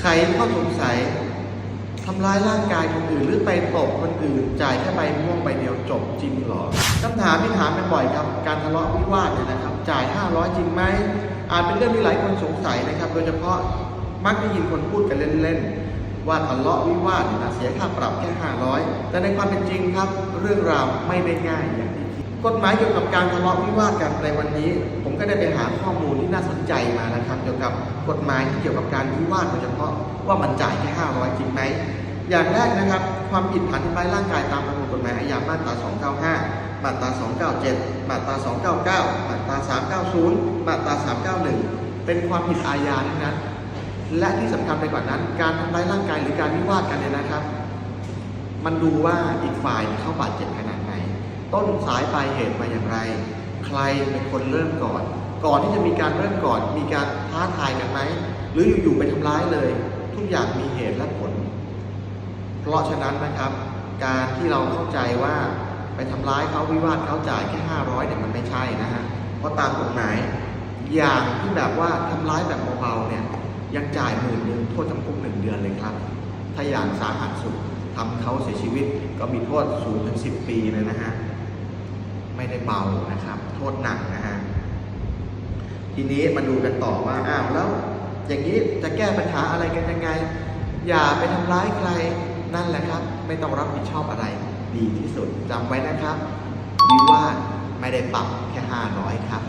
ใครข้อสงสัยทำร้ายร่างกายคนอื่น หรือไปตบคนอื่น จ่ายแค่ใบม่วงใบเดียวจบจริงหรอคำถามที่ถามกันบ่อยครับ การทะเลาะวิวาทเนี่ยนะครับ จ่าย 500 จริงไหมอาจเป็นเรื่องที่หลายคนสงสัยนะครับ โดยเฉพาะมักได้ยินคนพูดกันเล่นๆว่าทะเลาะวิวาทเนี่ยนะเสียค่าปรับแค่ 500 แต่ในความเป็นจริงครับ เรื่องราวไม่ได้ง่ายอย่างที่ กฎหมายเกี่ยวกับการทะเลาะวิวาทกันในวันนี้ ผมก็ได้ไปหาข้อมูลที่น่าสนใจมานะครับ เกี่ยวกับกฎหมายที่เกี่ยวกับการวิวาทโดยเฉพาะว่ามันจ่ายแค่500 จริงไหมอย่างแรกนะครับความผิดฐานทำร้ายร่างกายตามประมวลกฎหมายอาญามาตรา 295 มาตรา 297 มาตรา 299 มาตรา 390 มาตรา 391 เป็นความผิดอาญาทั้งนั้น และที่สำคัญไปกว่านั้น การทำร้ายร่างกายหรือการวิวาทกันเนี่ยนะครับ มันดูว่าอีกฝ่ายเขาบาดเจ็บขนาดไหน ต้นสายปลายเหตุมาอย่างไร ใครเป็นคนเริ่มก่อน ก่อนที่จะมีการเริ่มก่อน มีการท้าทายกันไหมหรืออยู่ๆไปทำร้ายเลย ทุกอย่างมีเหตุและผล เพราะฉะนั้นนะครับ การที่เราเข้าใจว่าไปทำร้ายเขาวิวาทเขาจ่ายแค่500เนี่ยมันไม่ใช่นะฮะเพราะตามกฎหมายอย่างที่แบบว่าทำร้ายแบบเบาๆเนี่ยยังจ่ายหมื่นหนึ่งโทษจำคุกหนึ่งเดือนเลยครับ ถ้าอย่างสาหัสสุดทำเขาเสียชีวิตก็มีโทษสูงถึง10 ปีเลยนะฮะ ไม่ได้เบานะครับ โทษหนักนะฮะทีนี้มาดูกันต่อว่าอ้าวแล้ว อย่างนี้จะแก้ปัญหาอะไรกันยังไง อย่าไปทำร้ายใครนั่นแหละครับ ไม่ต้องรับผิดชอบอะไร ดีที่สุดจำไว้นะครับวิวาทไม่ได้ปรับแค่ 500 ครับ